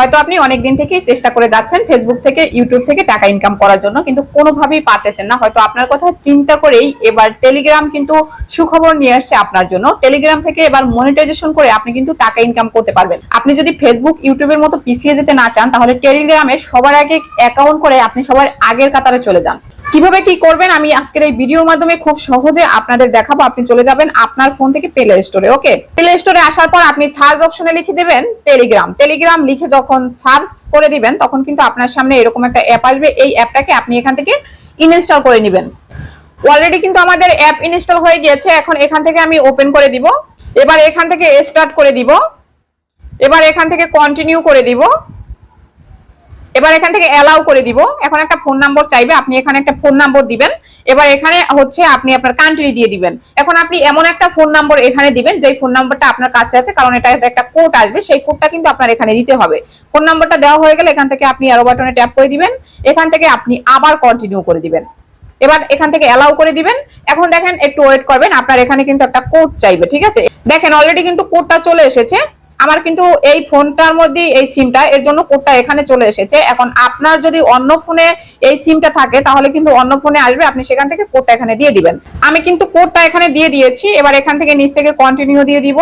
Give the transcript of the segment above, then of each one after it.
হয়তো আপনি অনেকদিন থেকেই চেষ্টা করে যাচ্ছেন ফেসবুক থেকে ইউটিউব থেকে টাকা ইনকাম করার জন্য, কিন্তু কোনোভাবেই পারতেছেন না। হয়তো আপনার কথা চিন্তা করেই এবার টেলিগ্রাম কিন্তু সুখবর নিয়ে আসছে আপনার জন্য। টেলিগ্রাম থেকে এবার মনিটাইজেশন করে আপনি কিন্তু টাকা ইনকাম করতে পারবেন। আপনি যদি ফেসবুক ইউটিউবের মতো পিছিয়ে যেতে না চান, তাহলে টেলিগ্রামে সবার আগে অ্যাকাউন্ট করে আপনি সবার আগের কাতারে চলে যান। কীভাবে কি করবেন আমি আজকের এই ভিডিওর মাধ্যমে খুব সহজে আপনাদের দেখাবো। আপনি চলে যাবেন আপনার ফোন থেকে প্লে স্টোরে ওকে প্লে স্টোরে আসার পর আপনি সার্চ অপশনে লিখে দিবেন টেলিগ্রাম টেলিগ্রাম লিখে যখন সার্চ করে দিবেন, তখন কিন্তু আপনার সামনে এরকম একটা অ্যাপ আসবে। এই অ্যাপটাকে আপনি এখান থেকে ইনস্টল করে নেবেন। অলরেডি কিন্তু আমাদের অ্যাপ ইনস্টল হয়ে গিয়েছে। এখন এখান থেকে আমি ওপেন করে দিব। এবার এখান থেকে স্টার্ট করে দিব। এবার এখান থেকে কন্টিনিউ করে দিব। এবার এখান থেকে অ্যালাউ করে দিব। এখন একটা ফোন নাম্বার চাইবে, আপনি এখানে একটা ফোন নাম্বার দিবেন। এবার এখানে হচ্ছে আপনি আপনার কান্ট্রি দিয়ে দিবেন। এখন আপনি এমন একটা ফোন নাম্বার এখানে দিবেন, যেই ফোন নাম্বারটা আপনার কাছে আছে, কারণ এটা একটা কোড আসবে, সেই কোডটা কিন্তু আপনার এখানে দিতে হবে। ফোন নাম্বারটা দেওয়া হয়ে গেলে এখান থেকে আপনি অ্যারো বাটনে ট্যাপ করে দিবেন। এখান থেকে আপনি আবার কন্টিনিউ করে দিবেন। এবার এখান থেকে অ্যালাউ করে দিবেন। এখন দেখেন, একটু ওয়েট করবেন, আপনার এখানে কিন্তু একটা কোড চাইবে, ঠিক আছে? দেখেন অলরেডি কিন্তু কোডটা চলে এসেছে। আমার কিন্তু এই ফোনটার মধ্যে এই সিমটা, এর জন্য কোডটা এখানে চলে এসেছে। এখন আপনার যদি অন্য ফোনে এই সিমটা থাকে, তাহলে কিন্তু অন্য ফোনে আসবে, আপনি সেখান থেকে কোডটা এখানে দিয়ে দিবেন। আমি কিন্তু কোডটা এখানে দিয়ে দিয়েছি, এবার এখান থেকে নিচ থেকে কন্টিনিউ দিয়ে দিব।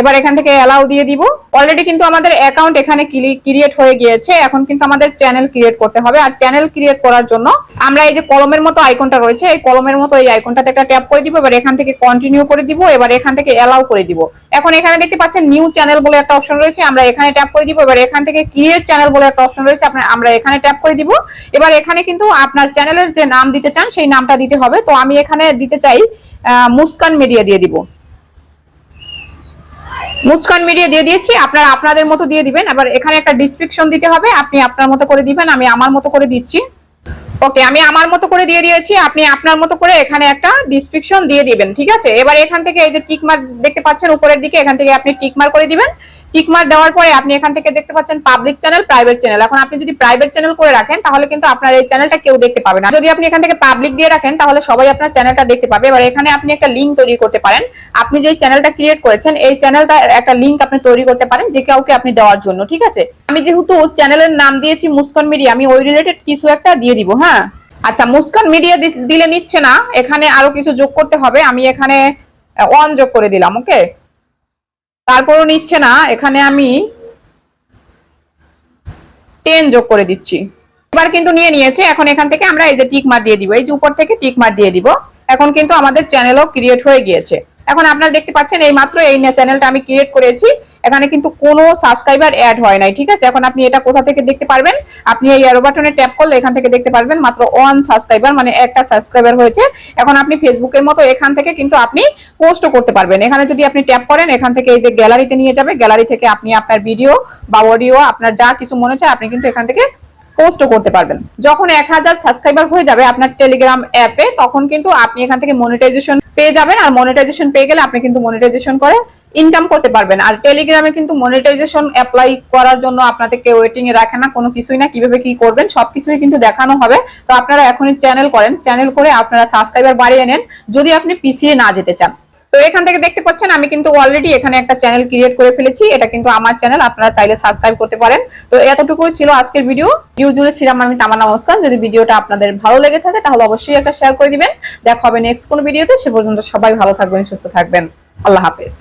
এবার এখান থেকে অ্যালাউ দিয়ে দিব। অলরেডি কিন্তু আমাদের অ্যাকাউন্ট এখানে ক্রিয়েট হয়ে গিয়েছে। এখন কিন্তু আমাদের চ্যানেল ক্রিয়েট করতে হবে। আর চ্যানেল ক্রিয়েট করার জন্য আমরা এই যে কলমের মতো আইকনটা রয়েছে, এই কলমের মতো এই আইকনটাতে একটা ট্যাপ করে দিব। এবার এখান থেকে কন্টিনিউ করে দিব। এবার এখান থেকে অ্যালাউ করে দিব। এখন এখানে দেখতে পাচ্ছেন নিউ চ্যানেল বলে একটা অপশন রয়েছে। আমরা এখানে ট্যাপ করে দিব। এবার এখান থেকে ক্রিয়েট চ্যানেল বলে একটা অপশন রয়েছে। আপনার, আমরা এখানে ট্যাপ করে দিব। এবার এখানে কিন্তু আপনার চ্যানেলের যে নাম দিতে চান, সেই নামটা দিতে হবে। তো আমি এখানে দিতে চাই মুস্কান মিডিয়া দিয়ে দিব। মুস্কান মিডিয়া দিয়ে দিয়েছি। আপনারা আপনাদের মতো দিয়ে দিবেন। আবার এখানে একটা ডিসক্রিপশন দিতে হবে। আপনি আপনার মতো করে দিবেন, আমি আমার মতো করে দিচ্ছি। ওকে আমি আমার মতো করে দিয়ে দিয়েছি। আপনি আপনার মতো করে এখানে একটা ডিসক্রিপশন দিয়ে দিবেন, ঠিক আছে? এবার এখান থেকে এই যে টিক মার্ক দেখতে পাচ্ছেন, উপরের দিকে এখান থেকে আপনি টিক মার্ক করে দিবেন। টিক মার্ক দেওয়ার পরে আপনি এখান থেকে দেখতে পাচ্ছেন পাবলিক চ্যানেল প্রাইভেট চ্যানেল এখন আপনি যদি প্রাইভেট চ্যানেল করে রাখেন, তাহলে কিন্তু আপনার এই চ্যানেলটা কেউ দেখতে পাবে না। যদি আপনি এখান থেকে পাবলিক দিয়ে রাখেন, তাহলে সবাই আপনার চ্যানেলটা দেখতে পাবে। এবার এখানে আপনি একটা লিঙ্ক তৈরি করতে পারেন। আপনি যে চ্যানেলটা ক্রিয়েট করেছেন, এই চ্যানেলটা একটা লিঙ্ক আপনি তৈরি করতে পারেন, যে কাউকে আপনি দেওয়ার জন্য, ঠিক আছে? আমি যেহেতু চ্যানেলের নাম দিয়েছি মুস্কান মিডিয়া আমি ওই রিলেটেড কিছু একটা দিয়ে দিব হ্যাঁ? আচ্ছা মুস্কান মিডিয়া দিলে নিচ্ছে না। এখানে আরও কিছু যোগ করতে হবে। আমি এখানে ওয়ান যোগ করে দিলাম ওকে তারপরও নিচ্ছে না, এখানে আমি টেন যোগ করে দিচ্ছি। এবার কিন্তু নিয়ে নিয়েছে, এখন এখান থেকে আমরা এই যে টিক মার দিয়ে দিব, এই যে উপর থেকে টিক মার দিয়ে দিব, এখন কিন্তু আমাদের চ্যানেলও ক্রিয়েট হয়ে গিয়েছে। এখন আপনারা দেখতে পাচ্ছেন এই মাত্র এই চ্যানেলটা আমি ক্রিয়েট করেছি। এখানে কিন্তু কোনো সাবস্ক্রাইবার অ্যাড হয় নাই, ঠিক আছে? এখন আপনি এটা কোথা থেকে দেখতে পারবেন? আপনি এই অ্যারো বাটনে ট্যাপ করলে এখান থেকে দেখতে পারবেন মাত্র ওয়ান সাবস্ক্রাইবার মানে একটা সাবস্ক্রাইবার হয়েছে। এখন আপনি ফেসবুকের মতো এখান থেকে কিন্তু আপনি পোস্টও করতে পারবেন। এখানে যদি আপনি ট্যাপ করেন, এখান থেকে এই যে গ্যালারিতে নিয়ে যাবে গ্যালারি থেকে আপনি আপনার ভিডিও বা অডিও আপনার যা কিছু মনে চায়, আপনি কিন্তু এখান থেকে পোস্টও করতে পারবেন। যখন এক হাজার সাবস্ক্রাইবার হয়ে যাবে আপনার টেলিগ্রাম অ্যাপে তখন কিন্তু আপনি এখান থেকে মনিটাইজেশন পেয়ে যাবেন আর মনিটাইজেশন পেয়ে গেলে আপনি কিন্তু মনিটাইজেশন করে ইনকাম করতে পারবেন। আর টেলিগ্রামে কিন্তু মনিটাইজেশন অ্যাপ্লাই করার জন্য আপনাদেরকে ওয়েটিং এ রাখে না, কোনো কিছুই না, কীভাবে কি করবেন, সবকিছুই কিন্তু দেখানো হবে। তো আপনারা এখনই চ্যানেল করেন চ্যানেল করে আপনারা সাবস্ক্রাইবার বাড়িয়ে নেন। যদি আপনি পিছিয়ে না যেতে চান তো এখান থেকে দেখতে পাচ্ছেন, আমি কিন্তু অলরেডি এখানে একটা চ্যানেল ক্রিয়েট করে ফেলেছি। এটা কিন্তু আমার চ্যানেল আপনারা চাইলে সাবস্ক্রাইব করতে পারেন। তো এতটুকুই ছিল আজকের ভিডিও ভিডিও জুড়ে ছিলাম আমি তামা নমস্কার যদি ভিডিওটা আপনাদের ভালো লেগে থাকে, তাহলে অবশ্যই একটা শেয়ার করে দিবেন। দেখা হবে নেক্সট কোনো ভিডিওতে সে পর্যন্ত সবাই ভালো থাকবেন, সুস্থ থাকবেন। আল্লাহ হাফেজ।